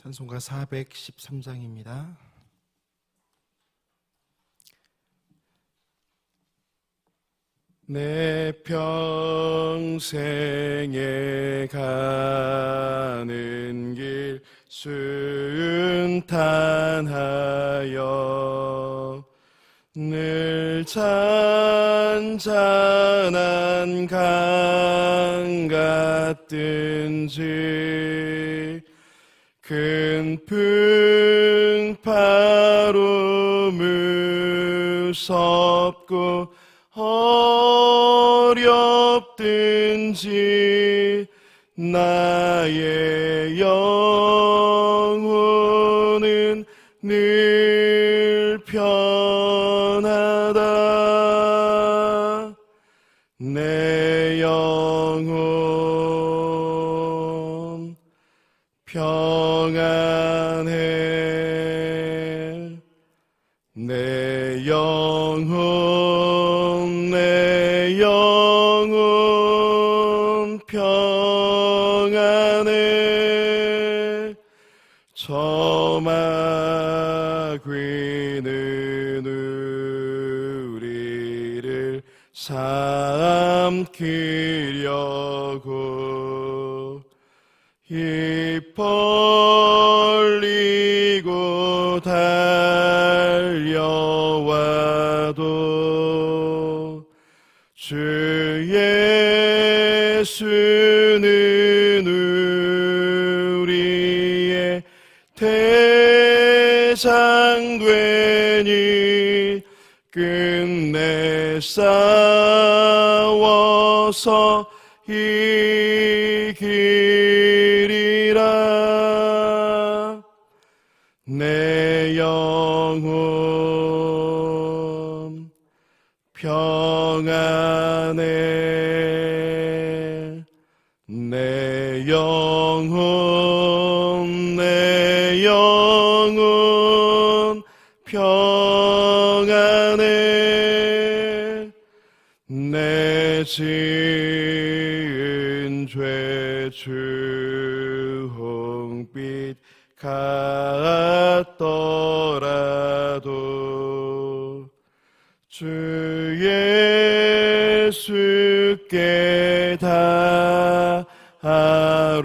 찬송가 413장입니다. 내 평생에 가는 길 순탄하여 늘 잔잔한 강 같든지 큰 풍파로 무섭고 어렵든지 나의 영혼은 늘편 대장되니 끝내 싸워서 죄 주홍빛 같더라도 주 예수께 다 아뢰면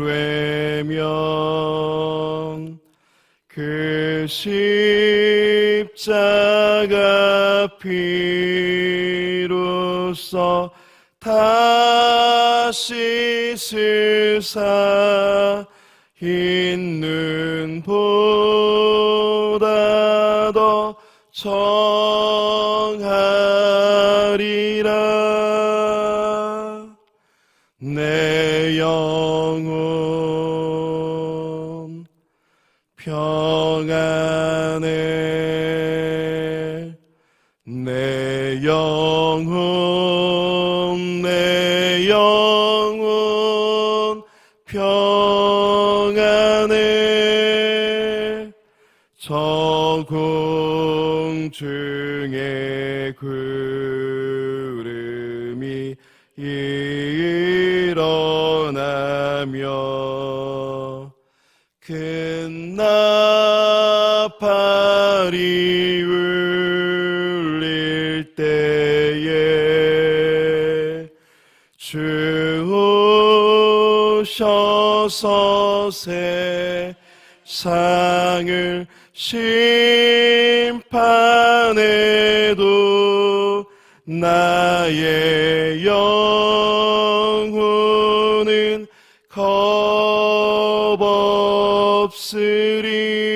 그 십자가 피로써 다시 스사 흰 눈보다 더정 주 오셔서 세상을 심판에도 나의 영혼은 겁 없으리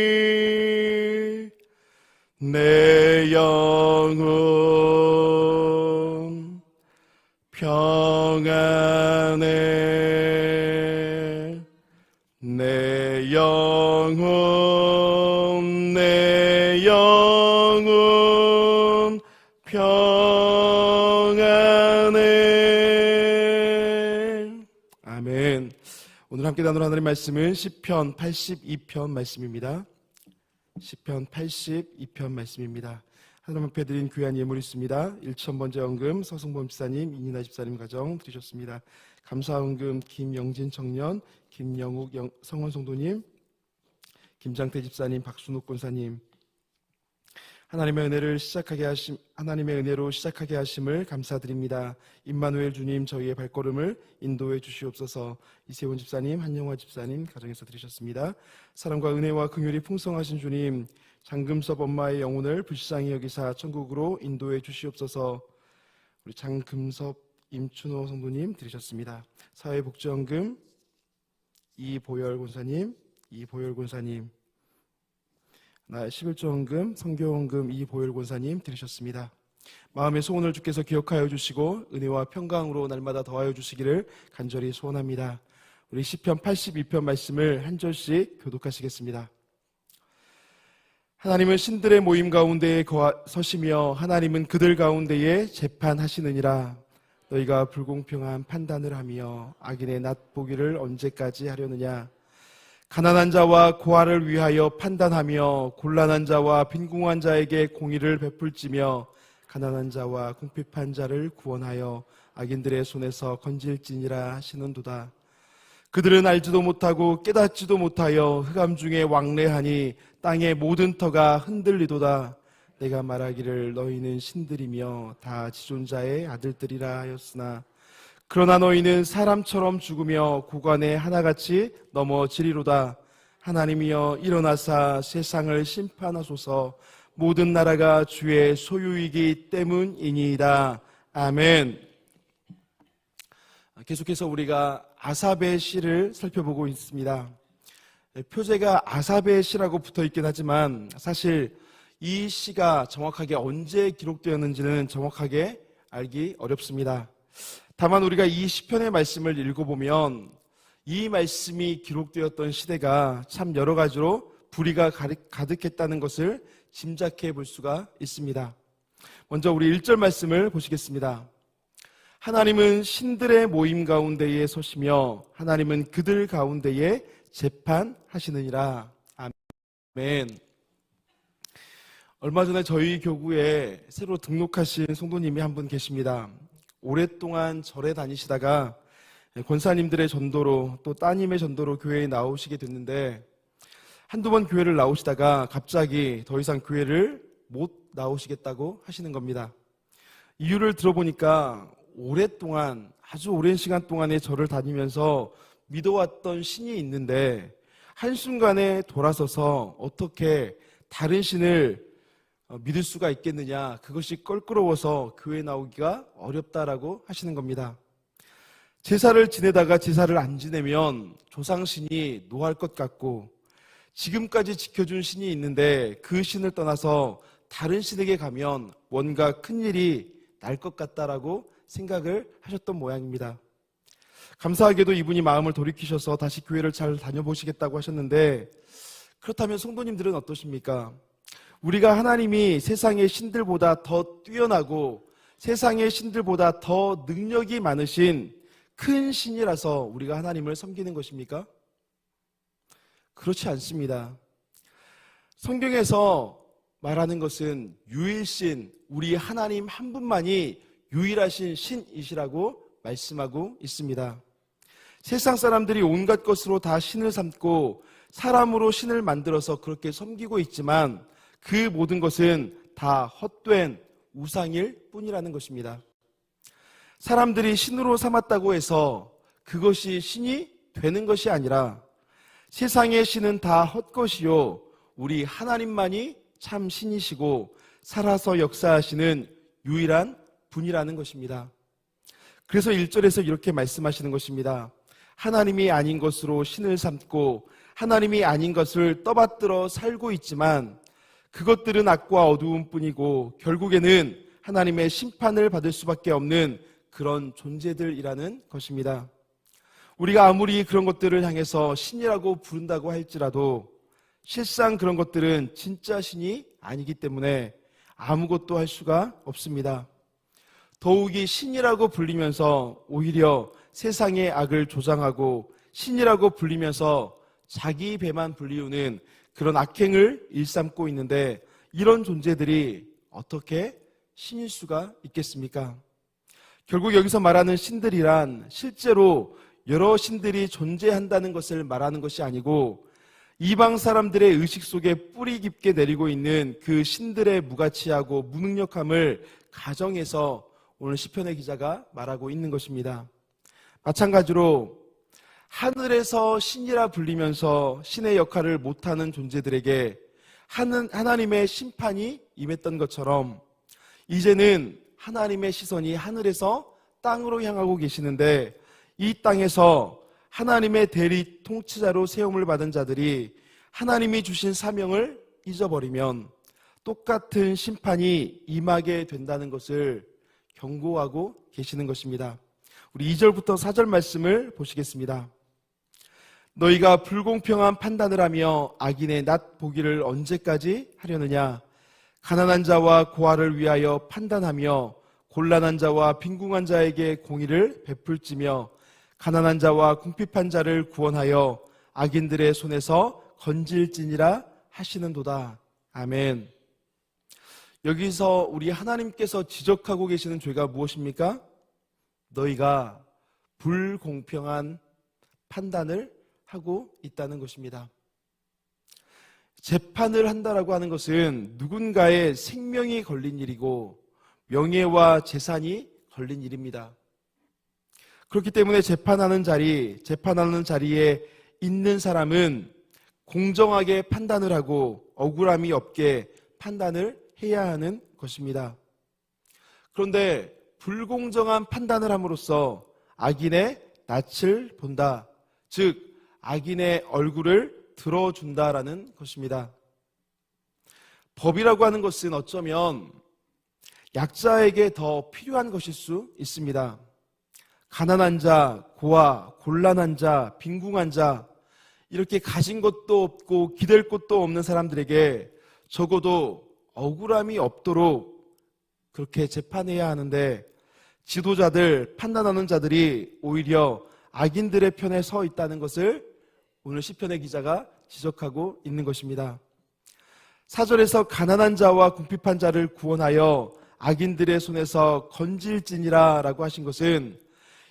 나눌 하나님의 말씀은 시편 82편 말씀입니다. 시편 82편 말씀입니다. 하나님 앞에 드린 귀한 예물 있습니다. 1천번째 언금 서승범 집사님 이니나 집사님 가정 드리셨습니다. 감사 헌금 김영진 청년 김영욱 영- 성원 성도님 김장태 집사님 박순욱 권사님 하나님의 은혜를 시작하게 하심 하나님의 은혜로 시작하게 하심을 감사드립니다. 임마누엘 주님 저희의 발걸음을 인도해 주시옵소서. 이세훈 집사님, 한영화 집사님 가정에서 드리셨습니다. 사랑과 은혜와 긍휼이 풍성하신 주님 장금섭 엄마의 영혼을 불쌍히 여기사 천국으로 인도해 주시옵소서. 우리 장금섭 임춘호 성도님 드리셨습니다. 사회복지원금 이보열 권사님, 이보열 권사님 나 11조 헌금, 성교 헌금 이보열 권사님 드리셨습니다. 마음의 소원을 주께서 기억하여 주시고 은혜와 평강으로 날마다 더하여 주시기를 간절히 소원합니다. 우리 시편 82편 말씀을 한 절씩 교독하시겠습니다. 하나님은 신들의 모임 가운데에 서시며 하나님은 그들 가운데에 재판하시느니라. 너희가 불공평한 판단을 하며 악인의 낫보기를 언제까지 하려느냐. 가난한 자와 고아를 위하여 판단하며 곤란한 자와 빈궁한 자에게 공의를 베풀지며 가난한 자와 궁핍한 자를 구원하여 악인들의 손에서 건질지니라 하시는도다. 그들은 알지도 못하고 깨닫지도 못하여 흑암 중에 왕래하니 땅의 모든 터가 흔들리도다. 내가 말하기를 너희는 신들이며 다 지존자의 아들들이라 하였으나 그러나 너희는 사람처럼 죽으며 고관에 하나같이 넘어지리로다. 하나님이여 일어나사 세상을 심판하소서 모든 나라가 주의 소유이기 때문이니이다. 아멘. 계속해서 우리가 아삽의 시를 살펴보고 있습니다. 표제가 아삽의 시라고 붙어 있긴 하지만 사실 이 시가 정확하게 언제 기록되었는지는 정확하게 알기 어렵습니다. 다만 우리가 이 시편의 말씀을 읽어보면 이 말씀이 기록되었던 시대가 참 여러 가지로 불의가 가득했다는 것을 짐작해 볼 수가 있습니다. 먼저 우리 1절 말씀을 보시겠습니다. 하나님은 신들의 모임 가운데에 서시며 하나님은 그들 가운데에 재판하시느니라. 아멘. 얼마 전에 저희 교구에 새로 등록하신 성도님이 한 분 계십니다. 오랫동안 절에 다니시다가 권사님들의 전도로 또 따님의 전도로 교회에 나오시게 됐는데 한두 번 교회를 나오시다가 갑자기 더 이상 교회를 못 나오시겠다고 하시는 겁니다. 이유를 들어보니까 오랫동안 아주 오랜 시간 동안에 절을 다니면서 믿어왔던 신이 있는데 한순간에 돌아서서 어떻게 다른 신을 어, 믿을 수가 있겠느냐 그것이 껄끄러워서 교회 나오기가 어렵다라고 하시는 겁니다. 제사를 지내다가 제사를 안 지내면 조상신이 노할 것 같고 지금까지 지켜준 신이 있는데 그 신을 떠나서 다른 신에게 가면 뭔가 큰 일이 날 것 같다라고 생각을 하셨던 모양입니다. 감사하게도 이분이 마음을 돌이키셔서 다시 교회를 잘 다녀보시겠다고 하셨는데 그렇다면 성도님들은 어떠십니까? 우리가 하나님이 세상의 신들보다 더 뛰어나고 세상의 신들보다 더 능력이 많으신 큰 신이라서 우리가 하나님을 섬기는 것입니까? 그렇지 않습니다. 성경에서 말하는 것은 유일신, 우리 하나님 한 분만이 유일하신 신이시라고 말씀하고 있습니다. 세상 사람들이 온갖 것으로 다 신을 삼고 사람으로 신을 만들어서 그렇게 섬기고 있지만 그 모든 것은 다 헛된 우상일 뿐이라는 것입니다. 사람들이 신으로 삼았다고 해서 그것이 신이 되는 것이 아니라 세상의 신은 다 헛것이요 우리 하나님만이 참 신이시고 살아서 역사하시는 유일한 분이라는 것입니다. 그래서 1절에서 이렇게 말씀하시는 것입니다. 하나님이 아닌 것으로 신을 삼고 하나님이 아닌 것을 떠받들어 살고 있지만 그것들은 악과 어두움 뿐이고 결국에는 하나님의 심판을 받을 수밖에 없는 그런 존재들이라는 것입니다. 우리가 아무리 그런 것들을 향해서 신이라고 부른다고 할지라도 실상 그런 것들은 진짜 신이 아니기 때문에 아무것도 할 수가 없습니다. 더욱이 신이라고 불리면서 오히려 세상의 악을 조장하고 신이라고 불리면서 자기 배만 불리우는 그런 악행을 일삼고 있는데 이런 존재들이 어떻게 신일 수가 있겠습니까? 결국 여기서 말하는 신들이란 실제로 여러 신들이 존재한다는 것을 말하는 것이 아니고 이방 사람들의 의식 속에 뿌리 깊게 내리고 있는 그 신들의 무가치하고 무능력함을 가정해서 오늘 시편의 기자가 말하고 있는 것입니다. 마찬가지로 하늘에서 신이라 불리면서 신의 역할을 못하는 존재들에게 하나님의 심판이 임했던 것처럼 이제는 하나님의 시선이 하늘에서 땅으로 향하고 계시는데 이 땅에서 하나님의 대리 통치자로 세움을 받은 자들이 하나님이 주신 사명을 잊어버리면 똑같은 심판이 임하게 된다는 것을 경고하고 계시는 것입니다. 우리 2절부터 4절 말씀을 보시겠습니다. 너희가 불공평한 판단을 하며 악인의 낫 보기를 언제까지 하려느냐? 가난한 자와 고아를 위하여 판단하며 곤란한 자와 빈궁한 자에게 공의를 베풀지며 가난한 자와 궁핍한 자를 구원하여 악인들의 손에서 건질지니라 하시는도다. 아멘. 여기서 우리 하나님께서 지적하고 계시는 죄가 무엇입니까? 너희가 불공평한 판단을 하고 있다는 것입니다. 재판을 한다라고 하는 것은 누군가의 생명이 걸린 일이고 명예와 재산이 걸린 일입니다. 그렇기 때문에 재판하는 자리, 재판하는 자리에 있는 사람은 공정하게 판단을 하고 억울함이 없게 판단을 해야 하는 것입니다. 그런데 불공정한 판단을 함으로써 악인의 낯을 본다. 즉, 악인의 얼굴을 들어준다라는 것입니다. 법이라고 하는 것은 어쩌면 약자에게 더 필요한 것일 수 있습니다. 가난한 자, 고아, 곤란한 자, 빈궁한 자, 이렇게 가진 것도 없고 기댈 곳도 없는 사람들에게 적어도 억울함이 없도록 그렇게 재판해야 하는데 지도자들, 판단하는 자들이 오히려 악인들의 편에 서 있다는 것을 오늘 시편의 기자가 지적하고 있는 것입니다. 사절에서 가난한 자와 궁핍한 자를 구원하여 악인들의 손에서 건질지니라 라고 하신 것은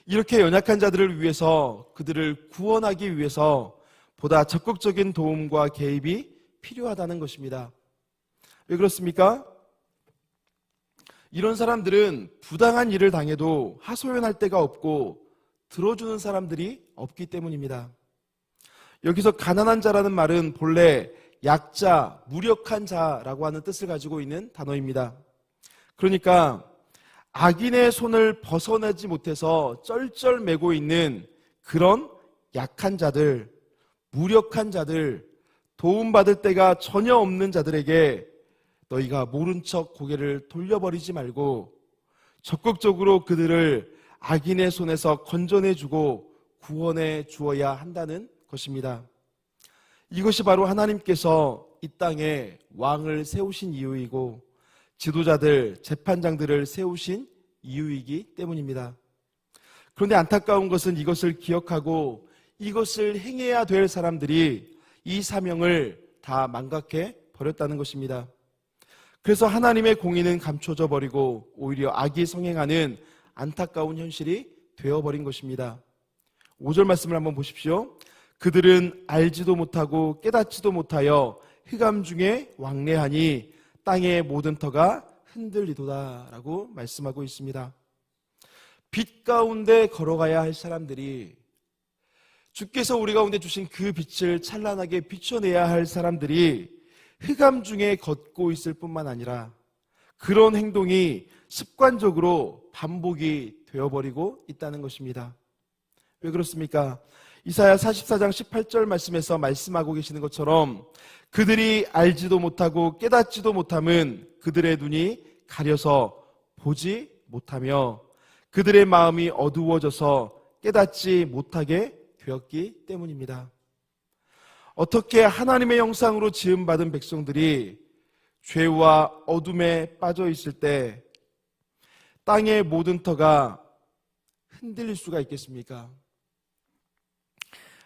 이렇게 연약한 자들을 위해서 그들을 구원하기 위해서 보다 적극적인 도움과 개입이 필요하다는 것입니다. 왜 그렇습니까? 이런 사람들은 부당한 일을 당해도 하소연할 데가 없고 들어주는 사람들이 없기 때문입니다. 여기서 가난한 자라는 말은 본래 약자, 무력한 자라고 하는 뜻을 가지고 있는 단어입니다. 그러니까 악인의 손을 벗어나지 못해서 쩔쩔매고 있는 그런 약한 자들, 무력한 자들, 도움받을 때가 전혀 없는 자들에게 너희가 모른 척 고개를 돌려버리지 말고 적극적으로 그들을 악인의 손에서 건져내주고 구원해 주어야 한다는 것입니다. 이것이 바로 하나님께서 이 땅에 왕을 세우신 이유이고 지도자들, 재판장들을 세우신 이유이기 때문입니다. 그런데 안타까운 것은 이것을 기억하고 이것을 행해야 될 사람들이 이 사명을 다 망각해 버렸다는 것입니다. 그래서 하나님의 공의는 감춰져 버리고 오히려 악이 성행하는 안타까운 현실이 되어버린 것입니다. 5절 말씀을 한번 보십시오. 그들은 알지도 못하고 깨닫지도 못하여 흑암 중에 왕래하니 땅의 모든 터가 흔들리도다라고 말씀하고 있습니다. 빛 가운데 걸어가야 할 사람들이 주께서 우리 가운데 주신 그 빛을 찬란하게 비춰내야 할 사람들이 흑암 중에 걷고 있을 뿐만 아니라 그런 행동이 습관적으로 반복이 되어버리고 있다는 것입니다. 왜 그렇습니까? 이사야 44장 18절 말씀에서 말씀하고 계시는 것처럼 그들이 알지도 못하고 깨닫지도 못함은 그들의 눈이 가려서 보지 못하며 그들의 마음이 어두워져서 깨닫지 못하게 되었기 때문입니다. 어떻게 하나님의 형상으로 지음받은 백성들이 죄와 어둠에 빠져 있을 때 땅의 모든 터가 흔들릴 수가 있겠습니까?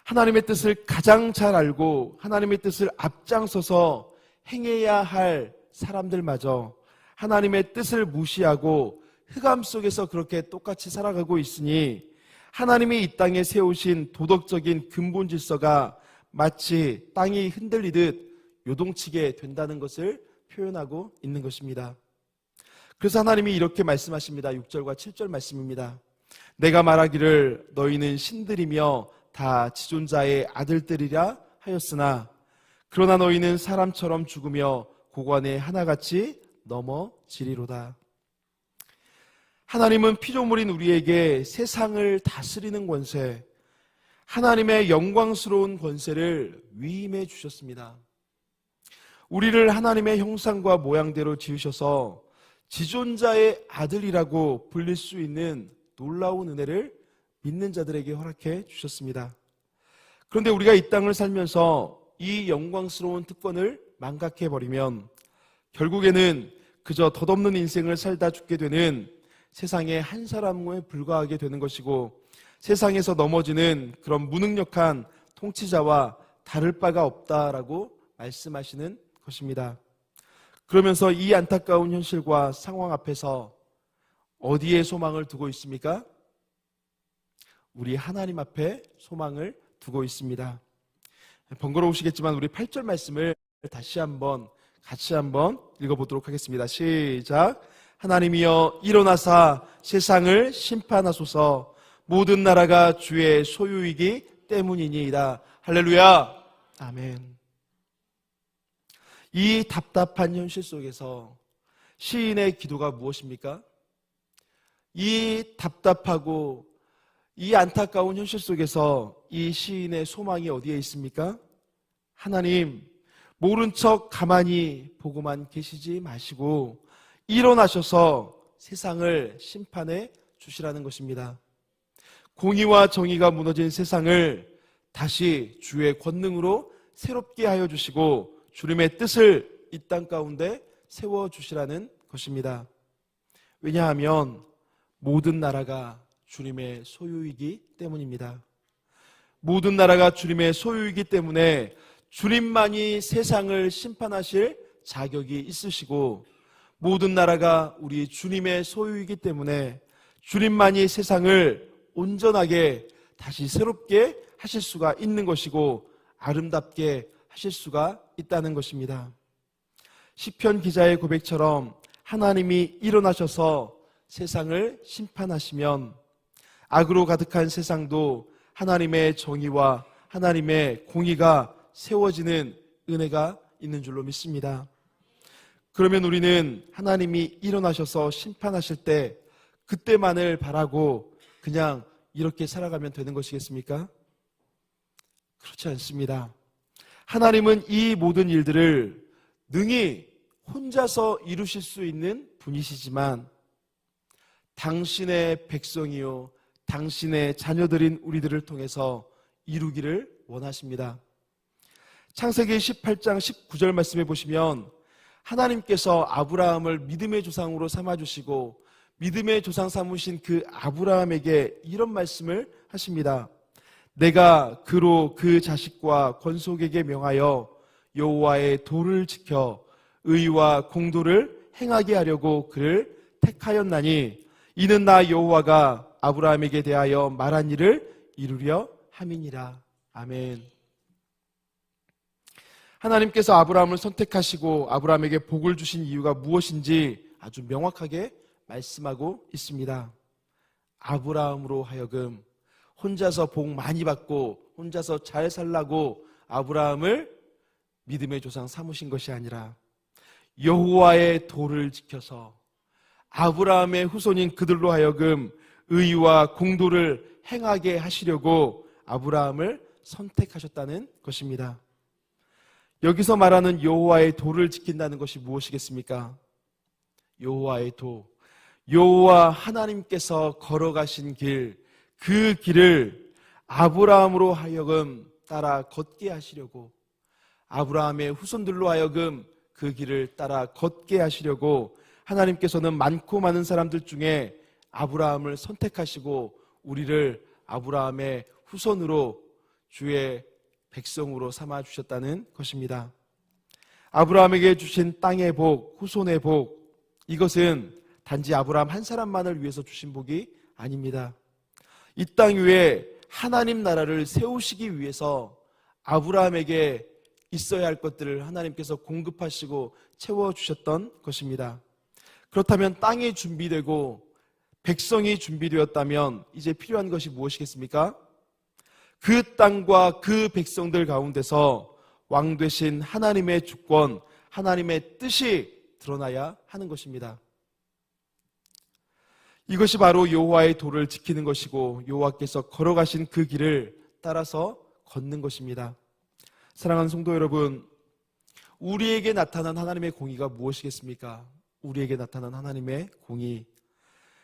하나님의 뜻을 가장 잘 알고 하나님의 뜻을 앞장서서 행해야 할 사람들마저 하나님의 뜻을 무시하고 흑암 속에서 그렇게 똑같이 살아가고 있으니 하나님이 이 땅에 세우신 도덕적인 근본 질서가 마치 땅이 흔들리듯 요동치게 된다는 것을 표현하고 있는 것입니다. 그래서 하나님이 이렇게 말씀하십니다. 6절과 7절 말씀입니다. 내가 말하기를 너희는 신들이며 다 지존자의 아들들이라 하였으나 그러나 너희는 사람처럼 죽으며 고관에 하나같이 넘어지리로다. 하나님은 피조물인 우리에게 세상을 다스리는 권세, 하나님의 영광스러운 권세를 위임해 주셨습니다. 우리를 하나님의 형상과 모양대로 지으셔서 지존자의 아들이라고 불릴 수 있는 놀라운 은혜를 믿는 자들에게 허락해 주셨습니다. 그런데 우리가 이 땅을 살면서 이 영광스러운 특권을 망각해 버리면 결국에는 그저 덧없는 인생을 살다 죽게 되는 세상의 한 사람에 불과하게 되는 것이고 세상에서 넘어지는 그런 무능력한 통치자와 다를 바가 없다라고 말씀하시는 것입니다. 그러면서 이 안타까운 현실과 상황 앞에서 어디에 소망을 두고 있습니까? 우리 하나님 앞에 소망을 두고 있습니다. 번거로우시겠지만 우리 8절 말씀을 다시 한번 같이 한번 읽어보도록 하겠습니다. 시작. 하나님이여 일어나사 세상을 심판하소서 모든 나라가 주의 소유이기 때문이니이다. 할렐루야. 아멘. 이 답답한 현실 속에서 시인의 기도가 무엇입니까? 이 답답하고 이 안타까운 현실 속에서 이 시인의 소망이 어디에 있습니까? 하나님, 모른 척 가만히 보고만 계시지 마시고 일어나셔서 세상을 심판해 주시라는 것입니다. 공의와 정의가 무너진 세상을 다시 주의 권능으로 새롭게 하여 주시고 주님의 뜻을 이 땅 가운데 세워 주시라는 것입니다. 왜냐하면 모든 나라가 주님의 소유이기 때문입니다. 모든 나라가 주님의 소유이기 때문에 주님만이 세상을 심판하실 자격이 있으시고 모든 나라가 우리 주님의 소유이기 때문에 주님만이 세상을 온전하게 다시 새롭게 하실 수가 있는 것이고 아름답게 하실 수가 있다는 것입니다. 시편 기자의 고백처럼 하나님이 일어나셔서 세상을 심판하시면 악으로 가득한 세상도 하나님의 정의와 하나님의 공의가 세워지는 은혜가 있는 줄로 믿습니다. 그러면 우리는 하나님이 일어나셔서 심판하실 때 그때만을 바라고 그냥 이렇게 살아가면 되는 것이겠습니까? 그렇지 않습니다. 하나님은 이 모든 일들을 능히 혼자서 이루실 수 있는 분이시지만 당신의 백성이요, 당신의 자녀들인 우리들을 통해서 이루기를 원하십니다. 창세기 18장 19절 말씀해 보시면 하나님께서 아브라함을 믿음의 조상으로 삼아 주시고 믿음의 조상 삼으신 그 아브라함에게 이런 말씀을 하십니다. 내가 그로 그 자식과 권속에게 명하여 여호와의 도를 지켜 의와 공도를 행하게 하려고 그를 택하였나니 이는 나 여호와가 아브라함에게 대하여 말한 일을 이루려 함이니라. 아멘. 하나님께서 아브라함을 선택하시고 아브라함에게 복을 주신 이유가 무엇인지 아주 명확하게 말씀하고 있습니다. 아브라함으로 하여금 혼자서 복 많이 받고 혼자서 잘 살라고 아브라함을 믿음의 조상 삼으신 것이 아니라 여호와의 도를 지켜서 아브라함의 후손인 그들로 하여금 의와 공도를 행하게 하시려고 아브라함을 선택하셨다는 것입니다. 여기서 말하는 여호와의 도를 지킨다는 것이 무엇이겠습니까? 여호와의 도, 여호와 하나님께서 걸어가신 길, 그 길을 아브라함으로 하여금 따라 걷게 하시려고 아브라함의 후손들로 하여금 그 길을 따라 걷게 하시려고 하나님께서는 많고 많은 사람들 중에 아브라함을 선택하시고 우리를 아브라함의 후손으로 주의 백성으로 삼아 주셨다는 것입니다. 아브라함에게 주신 땅의 복, 후손의 복, 이것은 단지 아브라함 한 사람만을 위해서 주신 복이 아닙니다. 이 땅 위에 하나님 나라를 세우시기 위해서 아브라함에게 있어야 할 것들을 하나님께서 공급하시고 채워주셨던 것입니다. 그렇다면 땅이 준비되고 백성이 준비되었다면 이제 필요한 것이 무엇이겠습니까? 그 땅과 그 백성들 가운데서 왕 되신 하나님의 주권, 하나님의 뜻이 드러나야 하는 것입니다. 이것이 바로 여호와의 도를 지키는 것이고 여호와께서 걸어가신 그 길을 따라서 걷는 것입니다. 사랑하는 성도 여러분, 우리에게 나타난 하나님의 공의가 무엇이겠습니까? 우리에게 나타난 하나님의 공의.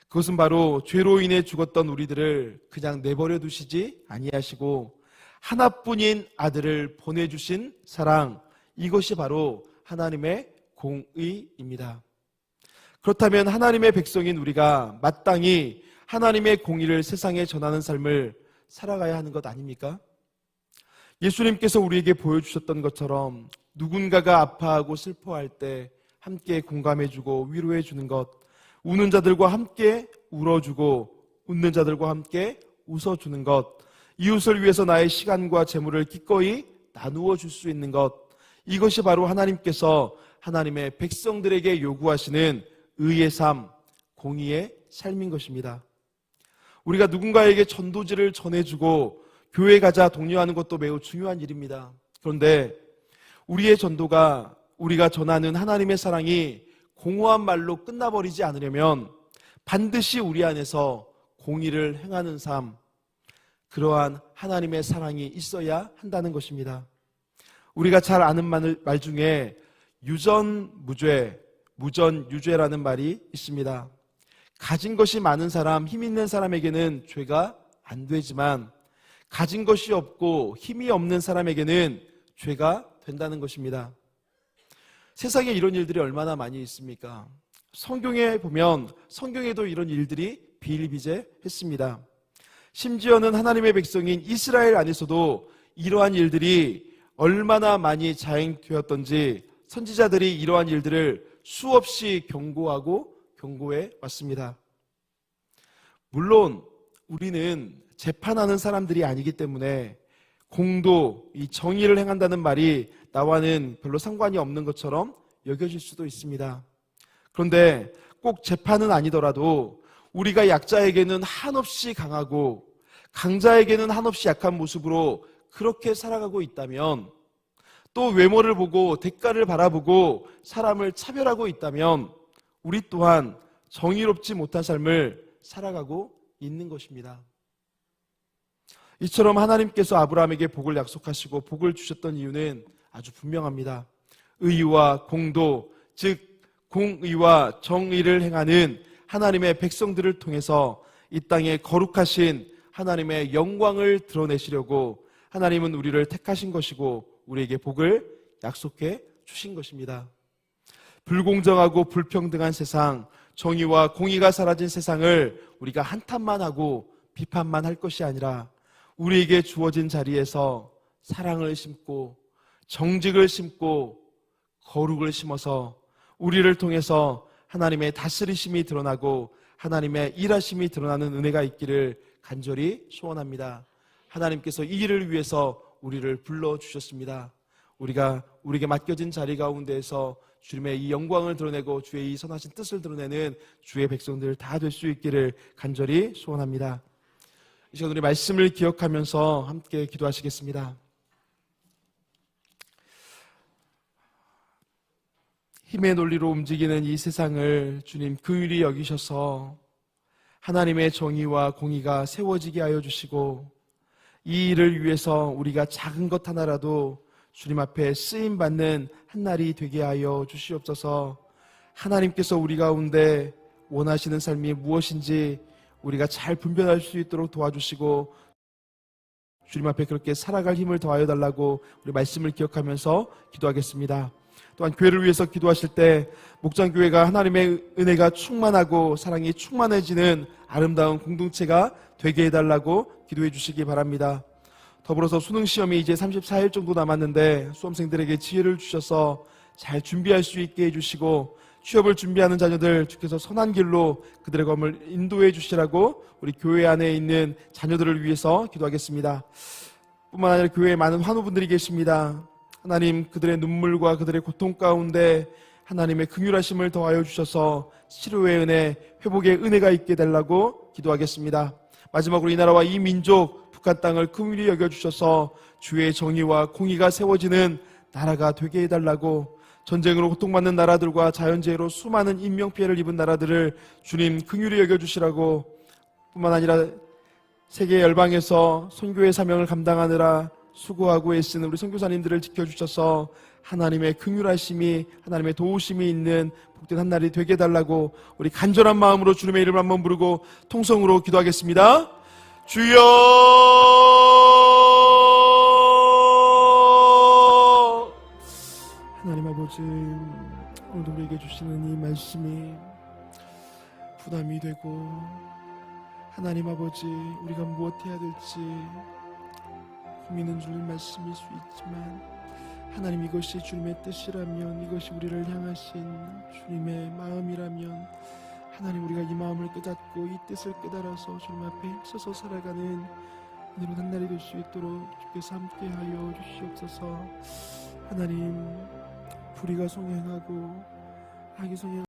그것은 바로 죄로 인해 죽었던 우리들을 그냥 내버려 두시지 아니하시고 하나뿐인 아들을 보내주신 사랑. 이것이 바로 하나님의 공의입니다. 그렇다면 하나님의 백성인 우리가 마땅히 하나님의 공의를 세상에 전하는 삶을 살아가야 하는 것 아닙니까? 예수님께서 우리에게 보여주셨던 것처럼 누군가가 아파하고 슬퍼할 때 함께 공감해주고 위로해주는 것, 우는 자들과 함께 울어주고 웃는 자들과 함께 웃어주는 것, 이웃을 위해서 나의 시간과 재물을 기꺼이 나누어 줄 수 있는 것, 이것이 바로 하나님께서 하나님의 백성들에게 요구하시는 의의 삶, 공의의 삶인 것입니다. 우리가 누군가에게 전도지를 전해주고 교회 가자 독려하는 것도 매우 중요한 일입니다. 그런데 우리의 전도가 우리가 전하는 하나님의 사랑이 공허한 말로 끝나버리지 않으려면 반드시 우리 안에서 공의를 행하는 삶, 그러한 하나님의 사랑이 있어야 한다는 것입니다. 우리가 잘 아는 말 중에 유전무죄, 무전유죄라는 말이 있습니다. 가진 것이 많은 사람, 힘 있는 사람에게는 죄가 안 되지만 가진 것이 없고 힘이 없는 사람에게는 죄가 된다는 것입니다. 세상에 이런 일들이 얼마나 많이 있습니까? 성경에 보면 성경에도 이런 일들이 비일비재했습니다. 심지어는 하나님의 백성인 이스라엘 안에서도 이러한 일들이 얼마나 많이 자행되었던지 선지자들이 이러한 일들을 수없이 경고하고 경고해 왔습니다. 물론 우리는 재판하는 사람들이 아니기 때문에 공도, 이 정의를 행한다는 말이 나와는 별로 상관이 없는 것처럼 여겨질 수도 있습니다. 그런데 꼭 재판은 아니더라도 우리가 약자에게는 한없이 강하고 강자에게는 한없이 약한 모습으로 그렇게 살아가고 있다면 또 외모를 보고 대가를 바라보고 사람을 차별하고 있다면 우리 또한 정의롭지 못한 삶을 살아가고 있는 것입니다. 이처럼 하나님께서 아브라함에게 복을 약속하시고 복을 주셨던 이유는 아주 분명합니다. 의와 공도, 즉 공의와 정의를 행하는 하나님의 백성들을 통해서 이 땅에 거룩하신 하나님의 영광을 드러내시려고 하나님은 우리를 택하신 것이고 우리에게 복을 약속해 주신 것입니다. 불공정하고 불평등한 세상, 정의와 공의가 사라진 세상을 우리가 한탄만 하고 비판만 할 것이 아니라 우리에게 주어진 자리에서 사랑을 심고 정직을 심고 거룩을 심어서 우리를 통해서 하나님의 다스리심이 드러나고 하나님의 일하심이 드러나는 은혜가 있기를 간절히 소원합니다. 하나님께서 이 일을 위해서 우리를 불러 주셨습니다. 우리가 우리에게 맡겨진 자리 가운데에서 주님의 이 영광을 드러내고 주의 이 선하신 뜻을 드러내는 주의 백성들 다 될 수 있기를 간절히 소원합니다. 이 시간 우리 말씀을 기억하면서 함께 기도하시겠습니다. 힘의 논리로 움직이는 이 세상을 주님 긍휼히 여기셔서 하나님의 정의와 공의가 세워지게 하여 주시고 이 일을 위해서 우리가 작은 것 하나라도 주님 앞에 쓰임 받는 한 날이 되게 하여 주시옵소서. 하나님께서 우리 가운데 원하시는 삶이 무엇인지 우리가 잘 분별할 수 있도록 도와주시고 주님 앞에 그렇게 살아갈 힘을 더하여 달라고 우리 말씀을 기억하면서 기도하겠습니다. 또한 교회를 위해서 기도하실 때 목장교회가 하나님의 은혜가 충만하고 사랑이 충만해지는 아름다운 공동체가 되게 해달라고 기도해 주시기 바랍니다. 더불어서 수능 시험이 이제 34일 정도 남았는데 수험생들에게 지혜를 주셔서 잘 준비할 수 있게 해주시고 취업을 준비하는 자녀들 주께서 선한 길로 그들의 검을 인도해 주시라고 우리 교회 안에 있는 자녀들을 위해서 기도하겠습니다. 뿐만 아니라 교회에 많은 환우분들이 계십니다. 하나님 그들의 눈물과 그들의 고통 가운데 하나님의 긍휼하심을 더하여 주셔서 치료의 은혜, 회복의 은혜가 있게 달라고 기도하겠습니다. 마지막으로 이 나라와 이 민족 북한 땅을 긍휼히 여겨 주셔서 주의 정의와 공의가 세워지는 나라가 되게 해달라고 전쟁으로 고통받는 나라들과 자연재해로 수많은 인명 피해를 입은 나라들을 주님 긍휼히 여겨 주시라고 뿐만 아니라 세계 열방에서 선교의 사명을 감당하느라 수고하고 애쓰는 우리 선교사님들을 지켜주셔서 하나님의 긍휼하심이 하나님의 도우심이 있는 복된 한 날이 되게 해달라고 우리 간절한 마음으로 주님의 이름을 한번 부르고 통성으로 기도하겠습니다. 주여 하나님 아버지 오늘 우리에게 주시는 이 말씀이 부담이 되고 하나님 아버지 우리가 무엇 해야 될지 고민은 주님 말씀일 수 있지만 하나님 이것이 주님의 뜻이라면 이것이 우리를 향하신 주님의 마음이라면 하나님 우리가 이 마음을 깨닫고 이 뜻을 깨달아서 주님 앞에 힘써서 살아가는 오늘은 한 날이 될 수 있도록 주께서 함께하여 주시옵소서. 하나님 불의가 성행하고 악이 성행